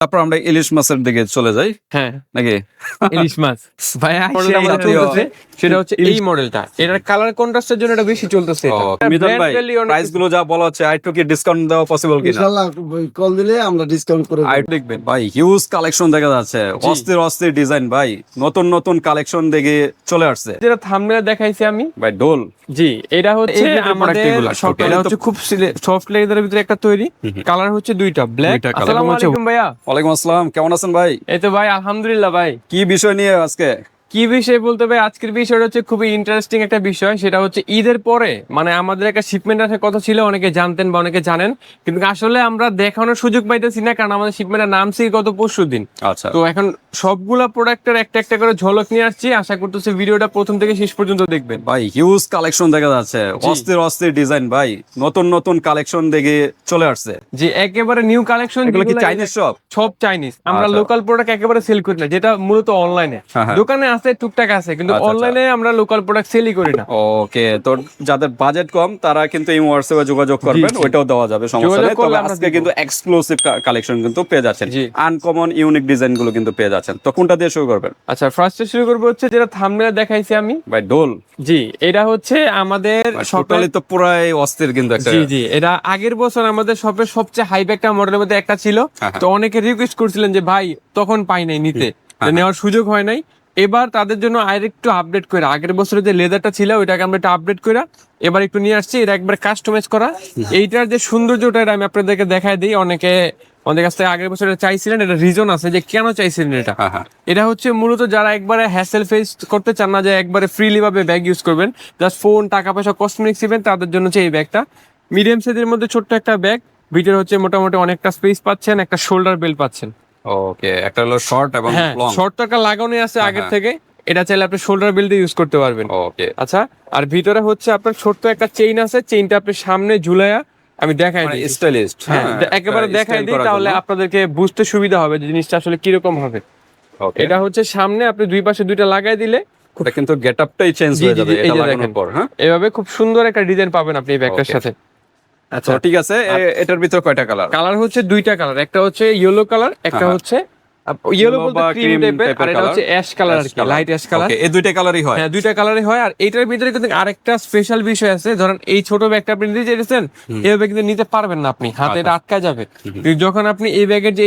তারপর আমরা ইলিশ মাছের দিকে চলে যাই। হ্যাঁ। নাকি? ইলিশ মাছ। ভাই মডেলটা মডেলটা জাতীয়- চলতেছে সেটা হচ্ছে এই মডেলটা। এটার কালার কন্ট্রাস্টের জন্য এটা বেশি চলতেছে। ভাই প্রাইসগুলো যা বলা হচ্ছে কি ডিসকাউন্ট দেওয়া পসিবল কিনা? ইনশাল্লাহ কল দিলে আমরা ডিসকাউন্ট করে আর দেখবেন ভাই হিউজ কালেকশন দেখা যাচ্ছে। অস্থির অস্থির ডিজাইন ভাই। নতুন নতুন কালেকশন দেখে চলে আসছে। যেটা থাম্বনেলে দেখাইছি আমি। ভাই ডোল জি এটা হচ্ছে আমাদের. এটা হচ্ছে খুব সফট লেদারের ভিতরে একটা তৈরি। কালার হচ্ছে দুইটা ব্ল্যাক। আসসালামু আলাইকুম ভাইয়া। ওয়ালাইকুম আসসালাম কেমন আছেন ভাই? এই তো ভাই আলহামদুলিল্লাহ ভাই। কি বিষয় নিয়ে আজকে? কি বিষয় বলতে ভাই আজকের বিষয়টা হচ্ছে খুবই ইন্টারেস্টিং একটা বিষয়। সেটা হচ্ছে ঈদের পরে মানে আমাদের একটা শিপমেন্ট আসার কথা ছিল অনেকে জানতেন বা অনেকে জানেন। কিন্তু আসলে আমরা দেখানোর সুযোগ পাইতেছি না কারণ আমাদের শিপমেন্টের নামছি গত পরশু দিন। আচ্ছা। তো এখন সবগুলা প্রোডাক্টের একটা একটা করে ঝলক নিয়ে আসছি। আশা করতেছি ভিডিওটা প্রথম থেকে শেষ পর্যন্ত দেখবেন। ভাই হিউজ কালেকশন দেখা যাচ্ছে। অস্থির অস্থির ডিজাইন ভাই। নতুন নতুন কালেকশন দেখে চলে আসছে। যে একেবারে নিউ কালেকশন এগুলো কি চাইনিজ সব সব চাইনিজ আমরা আচ্ছা। লোকাল প্রোডাক্ট একেবারে সেল করি না যেটা মূলত অনলাইনে হ্যাঁ, হ্যাঁ। দোকানে আছে টুকটাক আছে কিন্তু আচ্ছা, আচ্ছা। অনলাইনে আমরা লোকাল প্রোডাক্ট সেলই করি না। ওকে তো যাদের বাজেট কম তারা কিন্তু এই হোয়াটসঅ্যাপে যোগাযোগ করবেন। ওইটাও দেওয়া যাবে সমস্যা নেই। তবে আজকে কিন্তু এক্সক্লুসিভ কালেকশন কিন্তু পেয়ে যাচ্ছেন। আনকমন ইউনিক ডিজাইনগুলো কিন্তু পেয়ে যাচ্ছেন। তো কোনটা দিয়ে শুরু করবেন? আচ্ছা ফার্স্টে শুরু করব হচ্ছে যেটা থাম্বনেলে দেখাইছি আমি। ভাই ডোল। জি এটা হচ্ছে আমাদের টোটালি তো পুরাই অস্থির কিন্তু একটা জি জি এটা আগের বছর আমাদের শপের সবচেয়ে হাইপ একটা মডেলের মধ্যে একটা ছিল। হ্যাঁ, তো অনেকে রিকোয়েস্ট করছিলেন যে ভাই তখন পাই নাই নিতে। হ্যাঁ, নেওয়ার সুযোগ হয় নাই। এবার তাদের জন্য আর একটু আপডেট করে আগের বছরের যে লেদারটা ছিল ওইটাকে আমরা একটু আপডেট করে এবার একটু নিয়ে আসছি। এটা একবার কাস্টমাইজ করা। এইটার যে সৌন্দর্যটা এটা আমি আপনাদেরকে দেখাই দিই। অনেকে আমাদের কাছ থেকে আগের বছর চাইছিলেন এটা রিজন আছে যে কেন চাইছিলেন এটা। হ্যাঁ, হ্যাঁ। এটা হচ্ছে মূলত যারা একবারে হ্যাসেল ফেস করতে চান না যে একবারে ফ্রিলি ভাবে ব্যাগ ইউজ করবেন জাস্ট ফোন টাকা পয়সা কসমেটিক্স ইভেন তাদের জন্য হচ্ছে এই ব্যাগটা মিডিয়াম সাইজের মধ্যে ছোট্ট একটা ব্যাগ ভিতরে হচ্ছে মোটামুটি অনেকটা স্পেস পাচ্ছেন একটা শোল্ডার বেল্ট পাচ্ছেন। ওকে একটা হলো শর্ট এবং হ্যাঁ লং শর্ট তো একটা লাগানো আছে আগের হ্যাঁ। থেকে। এটা চাইলে আপনি শোল্ডার বেল্টে ইউজ করতে পারবেন। ওকে। আচ্ছা আর ভিতরে হচ্ছে আপনার ছোট্ট একটা চেইন আছে চেইনটা আপনি সামনে ঝুলাইয়া আমি দেখাই মানে দিই স্টাইলিস্ট হ্যাঁ একেবারে দেখাই দিই তাহলে আপনাদেরকে বুঝতে সুবিধা হবে যে জিনিসটা আসলে কীরকম হবে। এটা হচ্ছে সামনে আপনি দুই পাশে দুইটা লাগাই দিলে কিন্তু গেটআপটাই চেঞ্জ হয়ে যাবে এটা লাগানোর দেখেন। পর হ্যাঁ? এভাবে খুব সুন্দর একটা ডিজাইন পাবেন আপনি এই ব্যাগটার সাথে। আচ্ছা ঠিক আছে এটার ভিতরে কয়টা কালার কালার হচ্ছে দুইটা কালার একটা হচ্ছে ইয়েলো কালার একটা হ্যাঁ। হচ্ছে ইয়েলো বলতে ক্রিম টাইপের আর এর এটা হচ্ছে অ্যাশ কালার আর কি। লাইট অ্যাশ কালার এই দুইটা কালারই হয়। হ্যাঁ দুইটা কালারই হয় আর এটার ভিতরে কিন্তু আরেকটা স্পেশাল বিষয় আছে। ধরেন এই ছোট ব্যাগটা আপনি নিতে চাইছেন এইভাবে কিন্তু নিতে পারবেন না আপনি হাতে। এটা আটকা যাবে। যখন আপনি এই ব্যাগের যে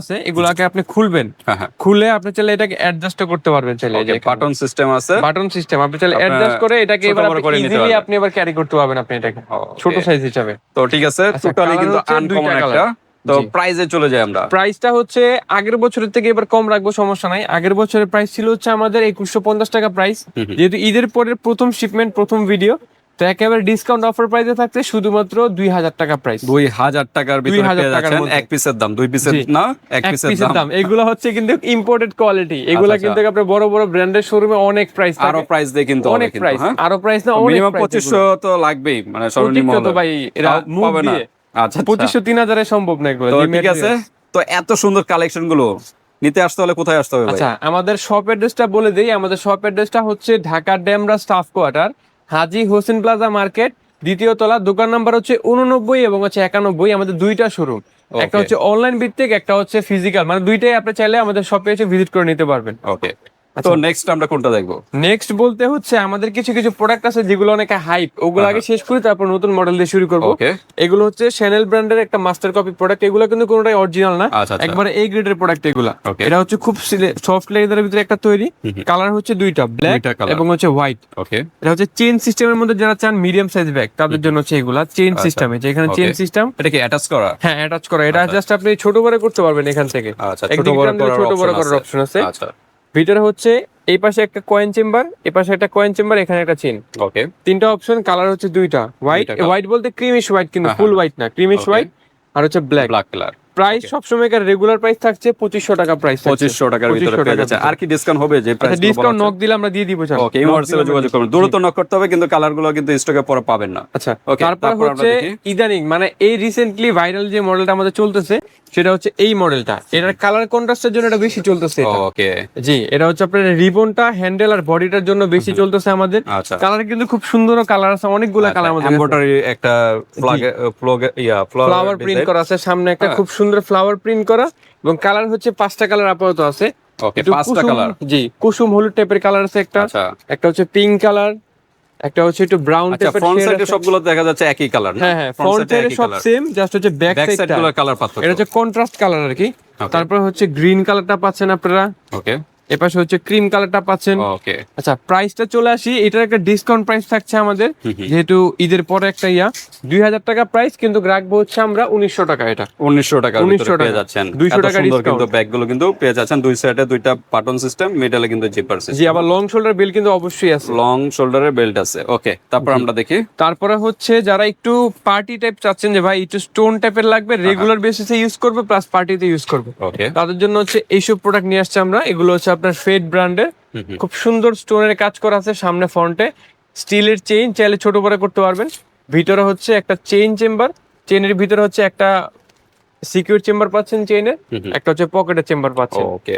আছে এগুলাকে আপনি খুলবেন হ্যাঁ হ্যাঁ। খুলে আপনি চাইলে এটাকে অ্যাডজাস্ট করতে পারবেন চাইলে। বাটন সিস্টেম আছে। বাটন সিস্টেম আপনি চাইলে আপনার অ্যাডজাস্ট করে এটাকে এবার ইজিলি আপনি এবার ক্যারি করতে পারবেন আপনি এটাকে। ছোট সাইজ হিসাবে। তো ঠিক আছে আচ্ছা, টোটালি কিন্তু আনকমন একটা। colour। তো জি। প্রাইজে চলে যাই আমরা। প্রাইসটা হচ্ছে আগের বছরের থেকে এবার কম রাখব সমস্যা নাই। আগের বছরের প্রাইস ছিল হচ্ছে আমাদের একুশশো পঞ্চাশ টাকা প্রাইস যেহেতু ঈদের পরের প্রথম শিপমেন্ট প্রথম ভিডিও তো একেবারে ডিসকাউন্ট অফার প্রাইসে থাকছে শুধুমাত্র দুই হাজার টাকা প্রাইস দুই হাজার টাকার ভিতরে 2000 টাকার এক পিসের দাম দুই পিসের না এক পিসের দাম। এগুলো হচ্ছে কিন্তু ইম্পোর্টেড কোয়ালিটি এগুলো কিন্তু আপনার বড় বড় ব্র্যান্ডের শোরুমে অনেক প্রাইস আরও প্রাইস দিয়ে কিন্তু অনেক প্রাইস আরও প্রাইস না অনেক মিনিমাম পঁচিশশো তো লাগবেই মানে সর্বনিম্ন তো ভাই এরা পাবে না। আচ্ছা আচ্ছা। পঁচিশশো তিন হাজারে সম্ভব না এগুলো ঠিক আছে। তো এত সুন্দর কালেকশনগুলো নিতে আসতে হলে কোথায় আসতে হবে আচ্ছা আমাদের শপ অ্যাড্রেসটা বলে দেই আমাদের শপ অ্যাড্রেসটা হচ্ছে Dhaka Demra staff quarter Haji Hossain plaza market দ্বিতীয় তলা দোকান নাম্বার হচ্ছে উননব্বই এবং হচ্ছে একানব্বই আমাদের দুইটা শোরুম একটা হচ্ছে অনলাইন ভিত্তিক একটা হচ্ছে ফিজিক্যাল মানে দুইটাই আপনি চাইলে আমাদের শপে এসে ভিজিট করে নিতে পারবেন। ওকে। তো নেক্সট আমরা কোনটা দেখব? নেক্সট বলতে হচ্ছে আমাদের কিছু কিছু প্রোডাক্ট আছে যেগুলো অনেকে হাইপ ওগুলো আগে শেষ করি তারপর নতুন মডেল দিয়ে শুরু করব। এগুলো হচ্ছে শ্যানেল ব্র্যান্ডের একটা মাস্টার কপি প্রোডাক্ট এগুলো কিন্তু কোনোটাই অরিজিনাল না। আচ্ছা, আচ্ছা। একবারে এই গ্রেডের প্রোডাক্ট এগুলা. এটা হচ্ছে খুব সফট লেদারের ভিতরে একটা তৈরি। কালার হচ্ছে দুইটা ব্ল্যাক এবং হচ্ছে হোয়াইট ওকে এটা হচ্ছে চেন সিস্টেমের মধ্যে যারা চান মিডিয়াম সাইজ ব্যাগ তাদের জন্য হচ্ছে এগুলা চেন আচ্ছা। সিস্টেমে যেখানে চেন. সিস্টেম এটা কি অ্যাটাচ করা? হ্যাঁ অ্যাটাচ করা। এটা জাস্ট আপনি ছোট বড় করতে পারবেন এখান থেকে। আচ্ছা ছোট বড় করার। অপশন আছে। আচ্ছা। ভিতরে হচ্ছে এই পাশে একটা কয়েন চেম্বার এই পাশে একটা কয়েন চেম্বার এখানে একটা চেন ওকে তিনটা অপশন কালার হচ্ছে দুইটা। হোয়াইট হোয়াইট বলতে ক্রিমিশ হোয়াইট কিন্তু হ্যাঁ, ফুল হোয়াইট না ক্রিমিশ হোয়াইট আর হচ্ছে ব্ল্যাক ব্ল্যাক কালার প্রাইস সবসময়কার রেগুলার প্রাইস থাকছে পঁচিশশো টাকা প্রাইস পঁচিশশো টাকার ভিতরে পেয়ে যাচ্ছে। আর কি ডিসকাউন্ট হবে যে প্রাইস ডিসকাউন্ট নক দিলে আমরা দিয়ে দিব ওকে এই হোয়াটসঅ্যাপে যোগাযোগ করুন। দ্রুত নক করতে হবে কিন্তু কালারগুলো কিন্তু স্টকে পরে পাবেন না। আচ্ছা তারপর তারপর হচ্ছে ইদানিং মানে এই রিসেন্টলি ভাইরাল যে মডেলটা আমাদের চলতেছে সেটা হচ্ছে এই মডেলটা। এটার কালার কন্ট্রাস্টের জন্য এটা বেশি চলতেছে ওকে। জি এটা হচ্ছে আপনার রিবনটা হ্যান্ডেল আর বডিটার জন্য বেশি চলতেছে আমাদের। আচ্ছা। কালার কিন্তু খুব সুন্দর কালার আছে অনেকগুলো কালার আমাদের এমব্রয়ডারি একটা ফ্লাগ ফ্লগ ইয়া ফ্লাওয়ার প্রিন্ট করা আছে সামনে একটা হ্যাঁ। খুব সুন্দর ফ্লাওয়ার প্রিন্ট করা। এবং কালার হচ্ছে পাঁচটা কালার আপাতত আছে। ওকে পাঁচটা কালার জি কুসুম হলুদ টাইপের কালার আছে একটা। আচ্ছা। একটা হচ্ছে পিঙ্ক কালার একটা হচ্ছে একটু ব্রাউন আচ্ছা ফ্রন্ট সাইডে। সবগুলো দেখা যাচ্ছে একই কালার হ্যাঁ হ্যাঁ ফ্রন্ট সাইডে সব সেম জাস্ট হচ্ছে ব্যাক সাইডগুলো সাইড সাইডটা গুলো কালার পার্থক্য। এটা হচ্ছে কন্ট্রাস্ট কালার আর কি। তারপর হচ্ছে গ্রিন কালারটা পাচ্ছেন আপনারা। ওকে এপাশে হচ্ছে ক্রিম কালারটা পাচ্ছেন। ওকে আচ্ছা প্রাইসটা চলে আসি এটার একটা ডিসকাউন্ট প্রাইস থাকছে আমাদের। যেহেতু ঈদের পরে একটা ইয়া দুই হাজার টাকা প্রাইস কিন্তু রাখব হচ্ছে আমরা উনিশশো টাকা এটা। উনিশশো টাকা 1900 পেয়ে টাকা। যাচ্ছেন। 200 এত টাকা সুন্দর কিন্তু কিন্তু পেয়ে যাচ্ছেন। দুই সাইডে দুইটা বাটন সিস্টেম কিন্তু জিপার জি আবার লং শোল্ডার বেল কিন্তু অবশ্যই আছে। লং শোল্ডারের বেল্ট আছে। ওকে তারপর আমরা দেখি। তারপরে হচ্ছে যারা একটু পার্টি টাইপ চাচ্ছেন যে ভাই একটু স্টোন টাইপের লাগবে? রেগুলার বেসিসে ইউজ করবে প্লাস পার্টিতে ইউজ করবে। ওকে তাদের জন্য হচ্ছে এইসব প্রোডাক্ট নিয়ে আসছে আমরা। এগুলো হচ্ছে আপনার ফেড ব্র্যান্ডের খুব সুন্দর স্টোনের কাজ করা আছে সামনে ফ্রন্টে স্টিলের চেইন চাইলে ছোট বড় করতে পারবেন। ভিতরে হচ্ছে একটা চেইন চেম্বার চেইনের ভিতরে হচ্ছে একটা সিকিউর চেম্বার পাচ্ছেন চেইনের একটা হচ্ছে পকেটের চেম্বার পাচ্ছেন। ওকে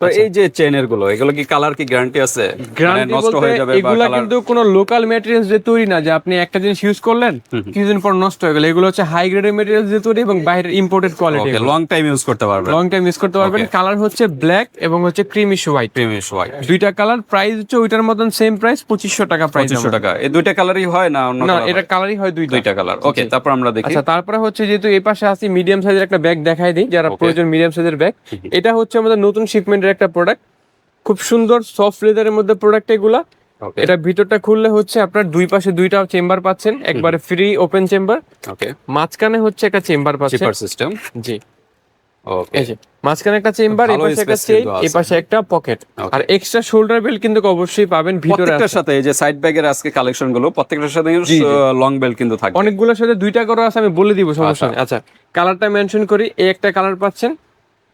তো এই যে চেনেরগুলো এগুলো কি কালার কি গ্যারান্টি আছে? মানে গ্যারান্টি নষ্ট হয়ে যাবে বা এগুলা কিন্তু কোনো লোকাল ম্যাটেরিয়ালস দিয়ে তৈরি না যে আপনি একটা জিনিস ইউজ করলেন কিছুদিন পর নষ্ট হয়ে গেল। এগুলো হচ্ছে হাই গ্রেডের ম্যাটেরিয়ালস দিয়ে তৈরি এবং বাইরের imported quality long time use করতে পারবে লং টাইম ইউজ করতে পারবেন। কালার হচ্ছে ব্ল্যাক এবং হচ্ছে ক্রিমিশ হোয়াইট প্রিমিয়াস হোয়াইট দুইটা কালার প্রাইস হচ্ছে ওইটার মতন সেম প্রাইস পঁচিশশো টাকা প্রাইস পঁচিশশো টাকা। এই দুইটা কালারই হয় না অন্য না এটা কালারই হয় দুইটা। দুইটা কালার ওকে তারপর আমরা দেখি। আচ্ছা তারপরে হচ্ছে যেহেতু এই পাশে আসি মিডিয়াম সাইজের একটা ব্যাগ দেখাই দিই যারা প্রয়োজন মিডিয়াম সাইজের ব্যাগ এটা হচ্ছে আমাদের নতুন শিপমেন্টের একটা প্রোডাক্ট খুব সুন্দর সফট লেদারের মধ্যে প্রোডাক্ট এগুলা। এটা ভিতরটা খুললে হচ্ছে আপনার দুই পাশে দুইটা চেম্বার পাচ্ছেন। একবারে ফ্রি ওপেন চেম্বার ওকে মাঝখানে হচ্ছে একটা চেম্বার পাচ্ছেন। সিস্টেম জি। ওকে মাঝখানে একটা চেম্বার এই পাশে একটা চেইন এই পাশে একটা পকেট আর এক্সট্রা শোল্ডার বেল্ট কিন্তু অবশ্যই পাবেন ভিতরে প্রত্যেকটার সাথে এই যে সাইড ব্যাগের আজকে কালেকশনগুলো প্রত্যেকটার সাথে লং বেল্ট কিন্তু থাকবে। অনেকগুলোর সাথে দুইটা করে আছে আমি বলে দিব সমস্যা নেই। আচ্ছা কালারটা মেনশন করি এই একটা কালার পাচ্ছেন।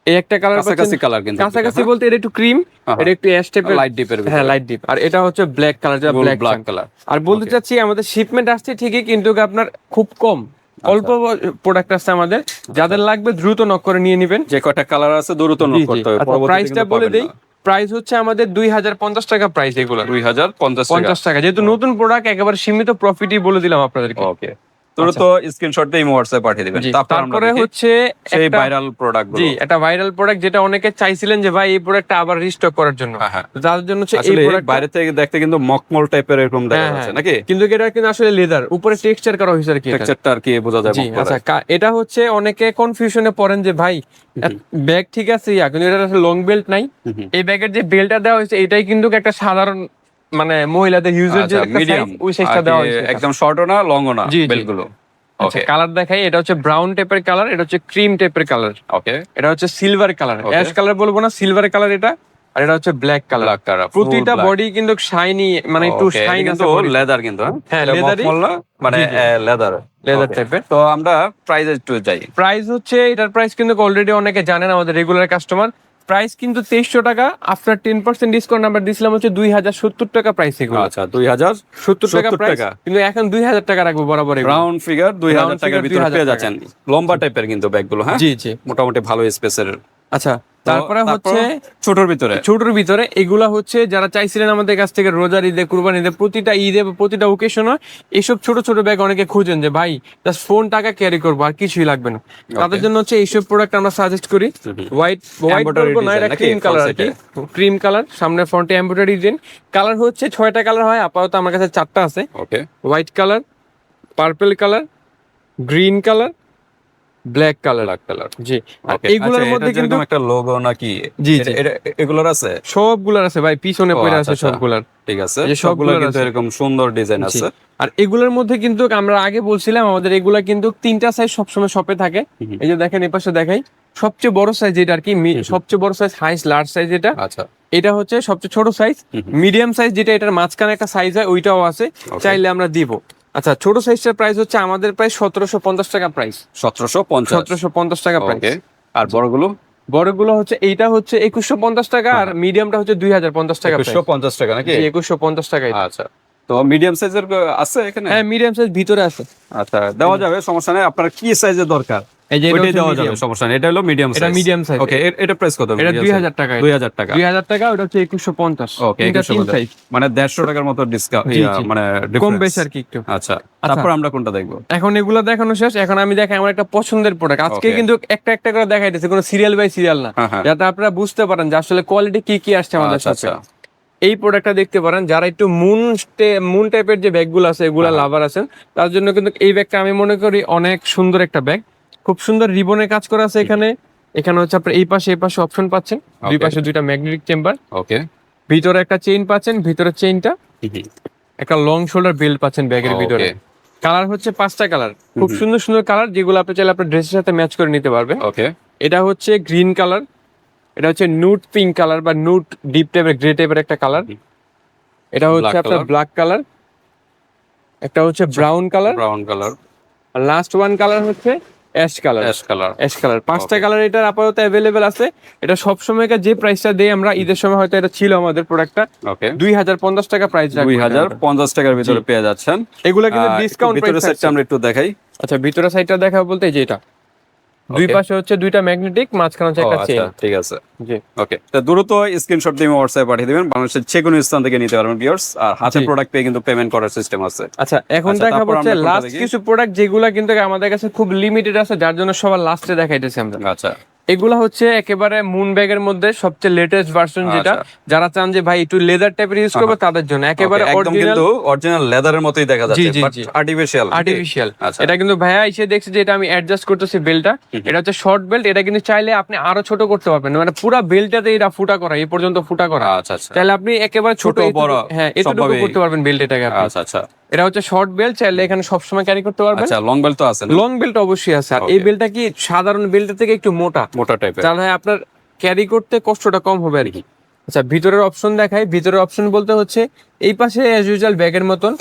এই একটা কালার কাছাকাছি কালার কিন্তু কাছাকাছি বলতে এটা একটু ক্রিম হ্যাঁ। এটা একটু অ্যাশ টাইপের লাইট ডিপের হ্যাঁ লাইট ডিপ আর এটা হচ্ছে ব্ল্যাক কালার যেটা ব্ল্যাক ব্ল্যাক কালার আর বলতে চাচ্ছি আমাদের শিপমেন্ট আসছে ঠিকই কিন্তু আপনার খুব কম। আচ্ছা। অল্প প্রোডাক্ট আসছে আমাদের। যাদের লাগবে দ্রুত নক করে নিয়ে নেবেন। যে কয়টা কালার আছে দ্রুত নোট করতে হবে প্রাইসটা আচ্ছা, বলে দেই। প্রাইস হচ্ছে আমাদের দুই হাজার পঞ্চাশ টাকা প্রাইস এগুলো। দুই হাজার পঞ্চাশ টাকা। যেহেতু নতুন প্রোডাক্ট একেবারে সীমিত প্রফিটই বলে দিলাম আপনাদেরকে। ওকে দ্রুত স্ক্রিনশট দিয়ে হোয়াটসঅ্যাপ পাঠিয়ে দিবেন। তারপর হচ্ছে সেই ভাইরাল প্রোডাক্ট জি একটা ভাইরাল প্রোডাক্ট যেটা অনেকে চাইছিলেন যে ভাই এই প্রোডাক্টটা আবার রিস্টক করার জন্য। হ্যাঁ, হ্যাঁ। তো তাদের জন্য হচ্ছে এই প্রোডাক্ট বাইরে থেকে দেখতে কিন্তু মকমল টাইপের এরকম দেখা হ্যাঁ, যাচ্ছে। নাকি? কিন্তু এটা কিন্তু আসলে লেদার উপরে টেক্সচার করা হয়েছে আর কি টেক্সচারটা আর কি বোঝা যায় আচ্ছা এটা হচ্ছে অনেকে কনফিউশনে পড়েন যে ভাই ব্যাগ ঠিক আছে ইয়া কিন্তু এটা লং বেল্ট নাই। এই ব্যাগের যে বেল্টটা দেওয়া হয়েছে এটাই কিন্তু একটা সাধারণ মানে মহিলাদের ইউজের যে আচ্ছা, medium, size, ওই সাইজটা দেওয়া হয়েছে। একদম শর্টও না লংও না জি, জি। বেল্টগুলো আচ্ছা কালার দেখাই এটা হচ্ছে ব্রাউন টাইপের কালার এটা হচ্ছে ক্রিম টাইপের কালার ওকে এটা হচ্ছে সিলভার কালার অ্যাশ কালার বলব না সিলভার কালার এটা আর এটা হচ্ছে ব্ল্যাক কালার ব্ল্যাক কালার প্রতিটা বডি কিন্তু শাইনি মানে একটু শাইন আছে কিন্তু লেদার কিন্তু হ্যাঁ? হ্যাঁ, মানে। লেদার লেদার টাইপের তো আমরা প্রাইস একটু যাই। প্রাইস হচ্ছে এটার প্রাইস কিন্তু অলরেডি অনেকে জানেন আমাদের রেগুলার কাস্টমার প্রাইস কিন্তু তেইশশো টাকা আফটার টেন পার্সেন্ট ডিসকাউন্ট আমরা দিছিলাম হচ্ছে দুই হাজার সত্তর টাকা প্রাইস এগুলো। আচ্ছা দুই হাজার সত্তর টাকা প্রাইস টাকা। কিন্তু এখন দুই হাজার টাকা রাখব বরাবর রাউন্ড ফিগার দুই হাজার টাকার ভিতরে পেয়ে। যাচ্ছেন। লম্বা টাইপের কিন্তু ব্যাগগুলো হ্যাঁ? জি জি। মোটামুটি ভালো স্পেসের আচ্ছা তারপরে হচ্ছে ছোটর ভিতরে। ছোটর ভিতরে। এগুলা হচ্ছে যারা চাইছিলেন আমাদের কাছ থেকে রোজার ঈদে কুরবান ঈদে প্রতিটা ঈদে প্রতিটা ওকেশন এইসব ছোট ছোট ব্যাগ অনেকে খুঁজেন যে ভাই জাস্ট ফোন টাকা ক্যারি করব আর কিছুই লাগবে না। তাদের জন্য হচ্ছে এইসব প্রোডাক্ট আমরা সাজেস্ট করি। হোয়াইট হোয়াইট Embroidery বলব না এটা ক্রিম কালার আর কি। ক্রিম কালার সামনে ফ্রন্টে এমব্রয়ডারি ডিজাইন কালার হচ্ছে ছয়টা কালার হয় আপাতত আমার কাছে চারটা আছে। White colour purple colour green colour black colour black colour জি। আর এগুলোর মধ্যে কিন্তু একটা লোগো নাকি? জি, জি। এটা- এগুলোর আছে? সবগুলার আছে ভাই পিছনে পড়ে আচ্ছা, আছে আচ্ছা। সবগুলার। ঠিক আছে। সবগুলোর কিন্তু এরকম সুন্দর ডিজাইন আছে। আর এগুলোর মধ্যে কিন্তু আমরা আগে বলছিলাম আমাদের এগুলা কিন্তু তিনটা সাইজ সবসময় শপে থাকে। এই যে দেখেন এপাশে দেখাই। সবচেয়ে বড় সাইজ যেটা আর কি সবচেয়ে বড় সাইজ হাইস্ট লার্জ সাইজ এটা আচ্ছা। এটা হচ্ছে সবচেয়ে ছোট সাইজ মিডিয়াম সাইজ যেটা এটার মাঝখানে একটা সাইজ হয় ওইটাও আছে। চাইলে আমরা দিব। আচ্ছা ছোট সাইজটার প্রাইস হচ্ছে আমাদের প্রায় সতেরোশো পঞ্চাশ টাকা প্রাইস সতেরোশো পঞ্চাশ। সতেরোশো পঞ্চাশ টাকা প্রাইস আর বড়গুলো? বড়গুলো হচ্ছে এইটা হচ্ছে একুশশো পঞ্চাশ টাকা আর মিডিয়ামটা হচ্ছে দুই হাজার পঞ্চাশ টাকা একুশশো পঞ্চাশ টাকা নাকি? একুশশো পঞ্চাশ টাকা। আচ্ছা। তো মিডিয়াম সাইজের আছে এখানে? হ্যাঁ মিডিয়াম সাইজ ভিতরে আছে। আচ্ছা দেওয়া যাবে সমস্যা নেই। আপনার কি সাইজের দরকার? এই যে ওইটাই দেওয়া যাবে সমস্যা নেই। এটা হলো মিডিয়াম এটা medium size। ওকে এটা প্রাইস কত? এটা দুই হাজার টাকা। দুই হাজার টাকা। দুই হাজার টাকা ওটা হচ্ছে একুশশো পঞ্চাশ। ওকে এটা তিন সাইজ মানে টাকার মতো ডিসকাউন্ট। মানে কম difference। আর কি একটু। আচ্ছা তারপর আমরা কোনটা দেখব? এখন এগুলো দেখানো শেষ। এখন আমি দেখাই আমার একটা পছন্দের প্রোডাক্ট আজকে কিন্তু একটা একটা করে দেখাইতেছে কোনো সিরিয়াল বাই সিরিয়াল না। হ্যাঁ, হ্যাঁ। যাতে আপনারা বুঝতে পারেন যে আসলে কোয়ালিটি কি কি আসছে আমাদের আচ্ছা সাথে। আচ্ছা। এই প্রোডাক্টটা দেখতে পারেন যারা একটু মুন মুন টাইপের যে ব্যাগগুলো আছে এগুলা হ্যাঁ। লাভার আছেন তার জন্য কিন্তু এই ব্যাগটা আমি মনে করি অনেক সুন্দর একটা ব্যাগ খুব সুন্দর রিবনের কাজ করা আছে এখানে। এখানে হচ্ছে আপনার এই পাশে এই পাশে অপশন পাচ্ছেন। দুই পাশে দুইটা ম্যাগনেটিক চেম্বার ওকে ভিতরে একটা চেইন পাচ্ছেন ভিতরে চেইনটা একটা লং শোল্ডার বেল্ট পাচ্ছেন ব্যাগের ভিতরে। কালার হচ্ছে পাঁচটা কালার খুব সুন্দর সুন্দর কালার যেগুলো আপনি চাইলে আপনার ড্রেসের সাথে ম্যাচ করে নিতে পারবেন। ওকে এটা হচ্ছে গ্রিন কালার এটা হচ্ছে নুট পিঙ্ক কালার বা নুট ডিপ টাইপের গ্রে টাইপের একটা কালার এটা হচ্ছে আপনার ব্ল্যাক কালার একটা হচ্ছে ব্রাউন কালার ব্রাউন কালার আর লাস্ট ওয়ান কালার হচ্ছে ash colour ash colour ash colour পাঁচটা কালার এটার আপাতত অ্যাভেলেবেল আছে। এটা সব সময়কার যে প্রাইসটা দেই আমরা ঈদের সময় হয়তো এটা ছিল আমাদের প্রোডাক্টটা ওকে দুই হাজার পঞ্চাশ টাকা প্রাইস হাজার পঞ্চাশ টাকার ভিতরে পেয়ে যাচ্ছেন। এগুলা কিন্তু ডিসকাউন্ট প্রাইস আমরা একটু দেখাই। আচ্ছা ভিতরে সাইডটা দেখাবো বলতে এই যে এটা। দুই পাশে হচ্ছে দুইটা ম্যাগনেটিক মাঝখানে হচ্ছে একটা আচ্ছা চেইন ঠিক আছে। জি। ওকে তো দ্রুত স্ক্রিনশট দিয়ে হোয়াটসঅ্যাপে পাঠিয়ে দিবেন। বাংলাদেশের যে কোনো স্থান থেকে নিতে পারবেন ভিউয়ার্স আর হাতে প্রোডাক্ট পেয়ে কিন্তু পেমেন্ট করার সিস্টেম আছে। আচ্ছা এখন আচ্ছা, দেখাবো হচ্ছে লাস্ট কিছু প্রোডাক্ট যেগুলো কিন্তু আমাদের কাছে খুব লিমিটেড আছে যার জন্য সবার লাস্টে দেখাইতেছি আমরা। আচ্ছা। এগুলো হচ্ছে একেবারে মুন ব্যাগের মধ্যে সবচেয়ে লেটেস্ট ভার্সন যেটা। আচ্ছা। যারা চান যে ভাই একটু লেদার টাইপের ইউজ করবে তাদের জন্য। একেবারে একদম কিন্তু অরিজিনাল লেদারের মতোই দেখা যাচ্ছে বাট আর্টিফিশিয়াল আর্টিফিশিয়াল আচ্ছা। এটা কিন্তু ভাইয়া এসে দেখছে যে এটা আমি অ্যাডজাস্ট করতেছি বেলটা এটা হচ্ছে শর্ট বেল্ট এটা কিন্তু চাইলে আপনি আরও ছোট করতে পারবেন। মানে পুরো বেলটাতে এটা ফুটা করা এই পর্যন্ত ফুটা করা। আচ্ছা আচ্ছা। তাহলে আপনি একেবারে ছোট বড় হ্যাঁ সবভাবেই- করতে পারবেন বেল্ট এটাকে আচ্ছা আচ্ছা। এটা হচ্ছে শর্ট বেল্ট চাইলে এখানে সবসময় ক্যারি করতে পারবেন। আচ্ছা লং বেল্ট তো আছে না? লং বেল্ট অবশ্যই আছে। আর এই বেল্টটা কি সাধারণ বেল্টের থেকে একটু মোটা? মোটা টাইপের তাহলে আপনার ক্যারি করতে কষ্টটা কম হবে আর কি। আচ্ছা ভিতরের অপশন দেখাই। ভিতরের অপশন বলতে হচ্ছে এই পাশে অ্যাজ ইউজুয়াল ব্যাগের মতন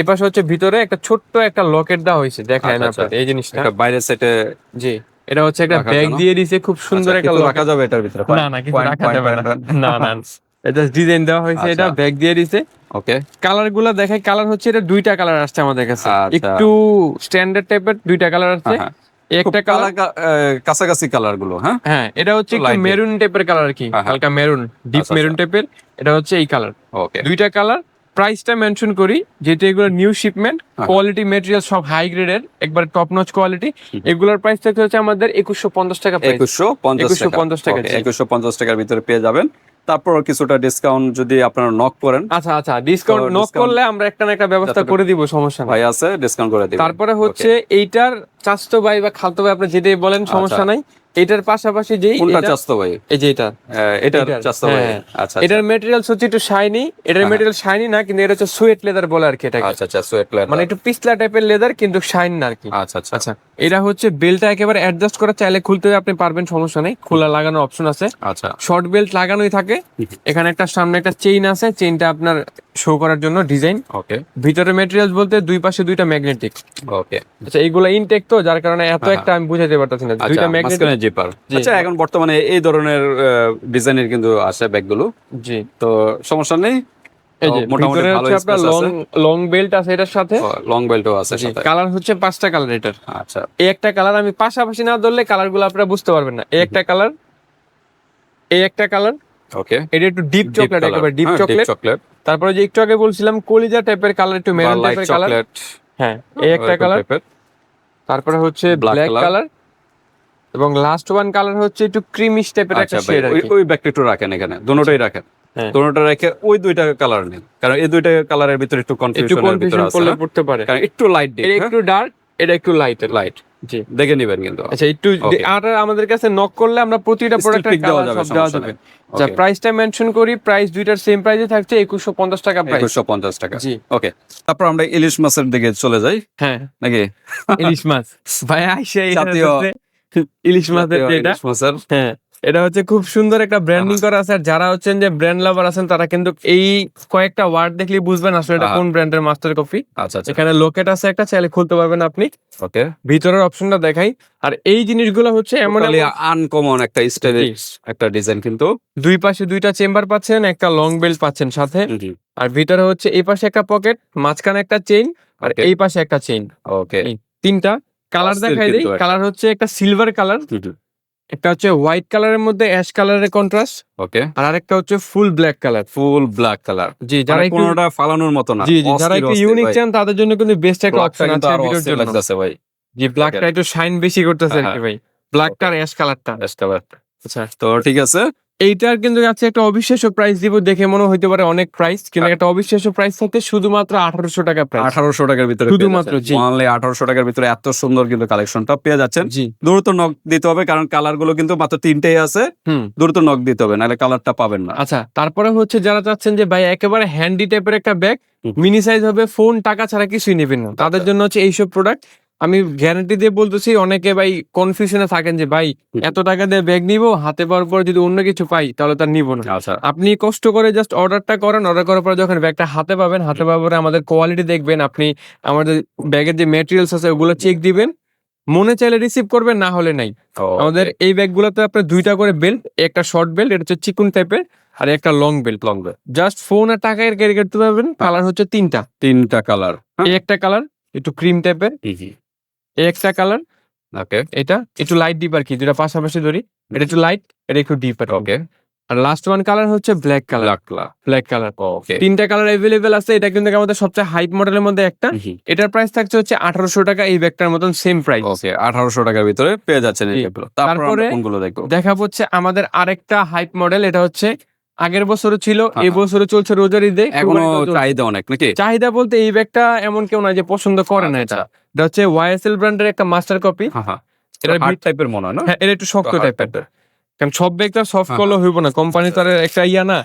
এই পাশে হচ্ছে ভিতরে একটা ছোট্ট একটা লকেট দেওয়া হয়েছে। দেখায় না আচ্ছা, আপনার এই জিনিসটা। একটা বাইরের সেটে জি এটা হচ্ছে একটা ব্যাগ দিয়ে দিয়েছে খুব সুন্দর একটা রাখা যাবে এটার ভিতরে। না না কিছু রাখা যাবে না। না না। এটা ডিজাইন দেওয়া হয়েছে এটা আচ্ছা। ব্যাগ দিয়ে দিছে। ওকে। কালারগুলা দেখাই কালার হচ্ছে এটা দুইটা কালার আসছে আমাদের কাছে। আচ্ছা। একটু স্ট্যান্ডার্ড টাইপের দুইটা কালার আছে হ্যাঁ, একটা কালার কাছাকাছি কালারগুলো হ্যাঁ? হ্যাঁ এটা হচ্ছে। মেরুন টাইপের কালার কি? হ্যাঁ, হ্যাঁ। হালকা মেরুন ডিপ মেরুন টাইপের এটা হচ্ছে এই কালার। ওকে দুইটা কালার প্রাইসটা মেনশন করি যেহেতু এগুলো নিউ শিপমেন্ট হ্যাঁ। কোয়ালিটি মেটেরিয়াল সব হাই গ্রেডের একবার টপ নচ কোয়ালিটি এগুলোর প্রাইস থেকে হচ্ছে আমাদের একুশশো পঞ্চাশ টাকা একুশশো পঞ্চাশ টাকা। একুশশো পঞ্চাশ টাকার ভিতরে পেয়ে যাবেন। তারপর কিছুটা ডিসকাউন্ট যদি আপনারা নক করেন আচ্ছা আচ্ছা ডিসকাউন্ট নক করলে আমরা একটা না একটা ব্যবস্থা করে দিব সমস্যা ভাই আছে ডিসকাউন্ট করে দিব তারপরে হচ্ছে এইটার চাস্তো ভাই বা খালতো ভাই আপনি যেটাই বলেন সমস্যা নাই। এটার পাশাপাশি যেই কোনটা চাস্তো ভাই? এই যে এটা। এটার এটার, চাস্তো ভাই। হ্যাঁ। আচ্ছা এটার মেটেরিয়ালস হচ্ছে একটু শাইনি এটার মেটেরিয়াল শাইনি না কিন্তু এটা হচ্ছে সুয়েট লেদার বলে আর কি এটাকে। আচ্ছা আচ্ছা সোয়েট মানে একটু পিছলা টাইপের লেদার কিন্তু শাইন না আর কি। আচ্ছা আচ্ছা। আচ্ছা এটা হচ্ছে বেল্টটা একেবারে অ্যাডজাস্ট করা চাইলে খুলতে আপনি পারবেন সমস্যা নেই। খোলা লাগানোর অপশন আছে। আচ্ছা। শর্ট বেল্ট লাগানোই থাকে। এখানে একটা সামনে একটা চেইন আছে চেইনটা আপনার শো করার জন্য ডিজাইন ওকে ভিতরে মেটেরিয়ালস বলতে দুই পাশে দুইটা ম্যাগনেটিক ওকে আচ্ছা এইগুলো ইনটেক তো যার কারণে এত হ্যাঁ, একটা আমি বুঝাইতে পারতেছি না আচ্ছা দুইটা ম্যাগনেটিক জিপার আচ্ছা এখন বর্তমানে এই ধরনের ডিজাইনের কিন্তু আসে ব্যাগগুলো। জি। তো সমস্যা নেই। এই যে তো মোটামুটি ভিতরে হচ্ছে আপনার লং লং বেল্ট আছে এটার সাথে। লং বেল্টও আছে কালার হচ্ছে পাঁচটা কালার এটার। আচ্ছা। এই একটা কালার আমি পাশাপাশি না ধরলে কালারগুলো আপনারা বুঝতে পারবেন না। এই একটা কালার এই একটা কালার ওকে এটা একটু ডিপ চকলেট একেবারে ডিপ চকলেট চকলেট তারপরে যে একটু আগে বলছিলাম কলিজা টাইপের কালার একটু মেরুন টাইপের কালার হ্যাঁ এই একটা কালার তারপরে হচ্ছে ব্ল্যাক কালার এবং লাস্ট ওয়ান কালার হচ্ছে একটু ক্রিমিশ টাইপের আচ্ছা একটা শেড আর ওই ব্যাগটা একটু রাখেন এখানে দুটোটাই রাখেন। হ্যাঁ। দুটোটা রেখে ওই দুইটা কালার নিন। কারণ এই দুইটা কালারের ভিতরে একটু একটু কনফিউশন করলে হ্যাঁ? পড়তে পারে। কারণ একটু লাইট একটু ডার্ক এটা একটু লাইট লাইট জি। দেখে নেবেন কিন্তু। আচ্ছা একটু আর আমাদের কাছে নক করলে আমরা প্রতিটা প্রোডাক্ট দেওয়া যাবে, দেওয়া যাবে। আচ্ছা প্রাইসটা মেনশন করি প্রাইস দুইটার সেম প্রাইসে থাকছে একুশশো পঞ্চাশ টাকা প্রাইস একুশশো পঞ্চাশ টাকা। জি। ওকে তারপর আমরা ইলিশ মাছের দিকে চলে যাই। হ্যাঁ। নাকি? ইলিশ মাছ ভাই আইসা ইলিশ মাছের ইলিশ মাছের হ্যাঁ। এটা হচ্ছে খুব সুন্দর একটা ব্র্যান্ডিং করা আছে। আর যারা হচ্ছেন যে ব্র্যান্ড লাভার আছেন তারা কিন্তু এই কয়েকটা ওয়ার্ড দেখলেই বুঝবেন আসলে এটা কোন ব্র্যান্ডের মাস্টার কফি আচ্ছা আচ্ছা। এখানে লোকেট আছে একটা চাইলে খুলতে পারবেন আপনি। ওকে। ভিতরের অপশনটা দেখাই। আর এই জিনিসগুলো হচ্ছে এমন আনকমন একটা স্টাইলিশ একটা ডিজাইন কিন্তু। দুই পাশে দুইটা চেম্বার পাচ্ছেন একটা লং বেল্ট পাচ্ছেন সাথে। আর ভিতরে হচ্ছে এই পাশে একটা পকেট মাঝখানে একটা চেইন আর এই পাশে একটা চেইন ওকে তিনটা। কালার দেখাই দিই। কালার হচ্ছে একটা সিলভার কালার একটা হচ্ছে হোয়াইট কালারের মধ্যে অ্যাশ কালারের কন্ট্রাস্ট ওকে আর আরেকটা হচ্ছে full black colour full black colour জি যারা যারা কোনোটা ফালানোর মতো না। জি জি যারা একটু ইউনিক চান তাদের জন্য কিন্তু বেস্ট একটা অপশন আছে ভিডিওর জন্য। লাগতেছে ভাই। জি ব্ল্যাকটা একটু শাইন বেশি করতেছে আর কি হ্যাঁ। ভাই। ব্ল্যাকটা আর অ্যাশ কালারটা অ্যাশ কালার। আচ্ছা। তো ঠিক আছে। এইটার কিন্তু আছে একটা অবিশ্বাস্য প্রাইস দিব দেখে মনে হইতে পারে অনেক প্রাইস কিন্তু একটা অবিশ্বাস্য প্রাইস থাকে শুধুমাত্র আঠারোশো টাকা প্রাইস আঠারোশো টাকার ভিতরে শুধুমাত্র, জি। অনলি আঠারোশো টাকার ভিতরে এত সুন্দর কিন্তু কালেকশনটা পেয়ে যাচ্ছেন। জি। দ্রুত নক দিতে হবে কারণ কালারগুলো কিন্তু মাত্র তিনটেই আছে। হুম। দ্রুত নক দিতে হবে নাহলে কালারটা পাবেন না। আচ্ছা তারপরে হচ্ছে যারা চাচ্ছেন যে ভাই একেবারে হ্যান্ডি টাইপের একটা ব্যাগ মিনি সাইজ হবে ফোন টাকা ছাড়া কিছুই নেবেন না। তাদের জন্য হচ্ছে এইসব প্রোডাক্ট আমি গ্যারান্টি দিয়ে বলতেছি অনেকে ভাই কনফিউশনে থাকেন যে ভাই এত টাকা দিয়ে ব্যাগ নিবো? হাতে পাওয়ার পর যদি অন্য কিছু পাই তাহলে তার নিবো না। আচ্ছা। আপনি কষ্ট করে জাস্ট অর্ডারটা করেন অর্ডার করার পরে যখন ব্যাগটা হাতে পাবেন হাতে পাওয়ার পরে আমাদের কোয়ালিটি দেখবেন আপনি আমাদের ব্যাগের যে ম্যাটেরিয়ালস আছে ওগুলো চেক দিবেন। মনে চাইলে রিসিভ করবেন না হলে নাই। আমাদের এই ব্যাগগুলোতে আপনার দুইটা করে বেল্ট একটা শর্ট বেল্ট এটা হচ্ছে চিকুন টাইপের আর একটা long belt long belt just phone আর টাকা এর ক্যারি করতে পারবেন কালার হচ্ছে তিনটা। তিনটা কালার এই একটা কালার একটু ক্রিম টাইপের এই একটা কালার ওকে এটা একটু লাইট ডিপ আর কি দুটা পাশাপাশি ধরি। এটা একটু লাইট এটা একটু ডিপ আর ওকে আর লাস্ট ওয়ান কালার হচ্ছে black colour black colour okay তিনটা কালার অ্যাভেলেবেল আছে এটা কিন্তু আমাদের সবচেয়ে হাইপ মডেলের মধ্যে একটা। এটার প্রাইস থাকছে হচ্ছে আঠারোশো টাকা এই ব্যাগটার মতন সেম প্রাইস ওকে আঠারোশো টাকার ভিতরে পেয়ে যাচ্ছেন তারপর দেখব? দেখা হচ্ছে আমাদের আরেকটা হাইপ মডেল এটা হচ্ছে আগের বছরও ছিল হ্যাঁ, এই হ্যাঁ। বছরও চলছে রোজার ঈদে এখনও। চাহিদা অনেক নাকি? চাহিদা বলতে এই ব্যাগটা এমন কেউ না যে পছন্দ করে না এটা। আচ্ছা। এটা হচ্ছে ওয়াইএসএল ব্র্যান্ডের একটা মাস্টার কপি হ্যাঁ হ্যাঁ। হার্ড টাইপের মনে হয় না? হ্যাঁ এটা একটু শক্ত টাইপের। কারণ সব ব্যাগটা সফট হ্যাঁ, করলে হইব না কোম্পানি তার একটা ইয়া না।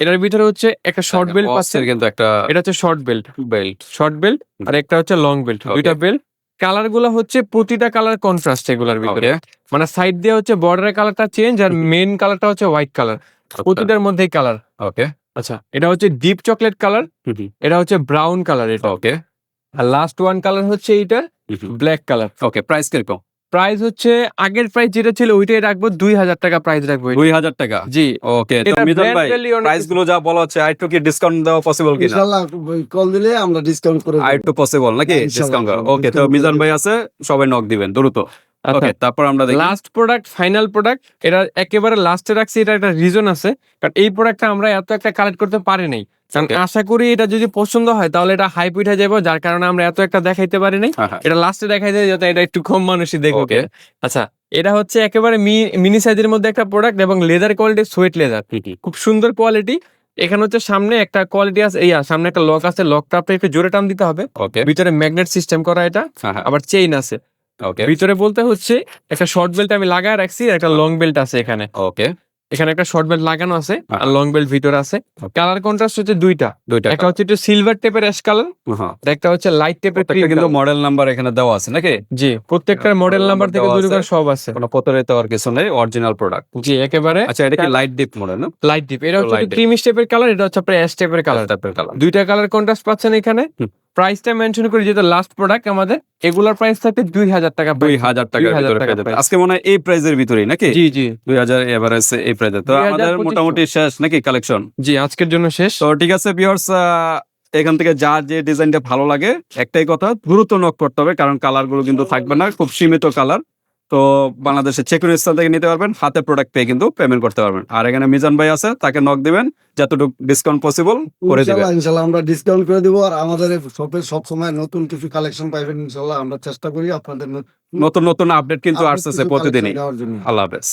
এটার ভিতরে হচ্ছে একটা শর্ট বেল্ট পাচ্ছে। কিন্তু একটা এটা হচ্ছে short belt belt short belt আর একটা হচ্ছে লং বেল্ট. দুইটা বেল্ট কালারগুলো হচ্ছে প্রতিটা কালার কন্ট্রাস্ট এগুলার ভিতরে। মানে সাইড দিয়ে হচ্ছে বর্ডারের কালারটা চেঞ্জ আর মেইন কালারটা হচ্ছে হোয়াইট কালার প্রতিটার মধ্যেই কালার ওকে আচ্ছা এটা হচ্ছে ডিপ চকলেট কালার এটা হচ্ছে ব্রাউন কালার এটা। ওকে আর লাস্ট ওয়ান কালার হচ্ছে এইটা ব্ল্যাক কালার ওকে প্রাইস কীরকম? প্রাইস হচ্ছে আগের প্রাইস যেটা ছিল ওইটাই রাখব দুই হাজার টাকা প্রাইস রাখব দুই হাজার টাকা? জি। ওকে তো মিজান brand ভাই প্রাইসগুলো যা বলা হচ্ছে আর একটু কি ডিসকাউন্ট দেওয়া পসিবল কিনা? ইনশাল্লাহ কল দিলে আমরা ডিসকাউন্ট করে আর দেব। একটু পসিবল নাকি? হ্যাঁ, ডিসকাউন্ট ওকে তো মিজান ভাই আছে সবাই নক দিবেন দ্রুত। আচ্ছা ওকে তারপর আমরা দেখি। লাস্ট প্রোডাক্ট ফাইনাল প্রোডাক্ট এটা একেবারে লাস্টে রাখছি এটা একটা রিজন আছে কারণ এই প্রোডাক্টটা আমরা এত একটা কালেক্ট করতে পারি নাই। কারণ আশা করি এটা যদি পছন্দ হয় তাহলে এটা হাইপ উঠে যাবে যার কারণে আমরা এত একটা দেখাইতে পারি নাই। হ্যাঁ, হ্যাঁ। এটা লাস্টে দেখাই যায় যাতে এটা একটু কম মানুষই দেখবে. আচ্ছা এটা হচ্ছে একেবারে মিনি সাইজের মধ্যে একটা প্রোডাক্ট এবং লেদার কোয়ালিটি সোয়েট লেদার। খুব সুন্দর কোয়ালিটি এখানে হচ্ছে সামনে একটা কোয়ালিটি আছে ইয়া সামনে একটা লক আছে লকটা আপনি একটু জোরে টান দিতে হবে। ওকে ভিতরে ম্যাগনেট সিস্টেম করা এটা হ্যাঁ আবার চেইন আছে। ওকে ভিতরে বলতে হচ্ছে একটা শর্ট বেল্ট আমি লাগায় রাখছি আর একটা লং বেল্ট আছে এখানে। ওকে এখানে একটা শর্ট বেল্ট লাগানো আছে। আর লং বেল্ট ভিতরে আছে। কালার কন্ট্রাস্ট হচ্ছে দুইটা। দুইটা একটা হচ্ছে একটু সিলভার টেপের অ্যাশ কালার হ্যাঁ। একটা হচ্ছে লাইট টেপের কিন্তু মডেল নাম্বার এখানে দেওয়া আছে নাকি? জি প্রত্যেকটার মডেল নাম্বার থেকে আছে। করে সব আছে। কোনো প্রতারিত আর কিছু নেই অরিজিনাল প্রোডাক্ট জি একেবারে আচ্ছা এটা কি লাইট ডিপ মডেল না? লাইট ডিপ এটা হচ্ছে light dip. ক্রিম স্টেপের কালার এটা হচ্ছে আপনার অ্যাশ টেপের কালার টাইপের কালার দুইটা কালার কন্ট্রাস্ট পাচ্ছেন এখানে। প্রাইসটা মেনশন করি যেটা লাস্ট প্রোডাক্ট আমাদের এগুলার প্রাইস থাকে দুই হাজার টাকা দুই হাজার টাকার 2000 ভিতরে টাকা। আজকে মনে হয় এই প্রাইজের ভিতরেই নাকি? জি জি। দুই হাজার এভারেজ এই প্রাইজে তো আমাদের মোটামুটি শেষ নাকি কালেকশন জি আজকের জন্য শেষ। তো ঠিক আছে ভিউয়ার্স এখান থেকে যা যে ডিজাইনটা ভালো লাগে একটাই কথা দ্রুত নক করতে হবে কারণ কালারগুলো কিন্তু থাকবে না খুব সীমিত কালার তো বাংলাদেশের যে কোনো স্থান থেকে নিতে পারবেন হাতে প্রোডাক্ট পেয়ে কিন্তু পেমেন্ট করতে পারবেন। আর এখানে মিজান ভাই আছে তাকে নক দিবেন যতটুকু ডিসকাউন্ট পসিবল করে দিবেন। ইনশাল্লাহ আমরা ডিসকাউন্ট করে দিব আর আমাদের শপে সব সময় নতুন কিছু কালেকশন পাইবেন ইনশাআল্লাহ আমরা চেষ্টা করি আপনাদের নতুন নতুন আপডেট কিন্তু আসছে প্রতিদিনই। আল্লাহ হাফেজ।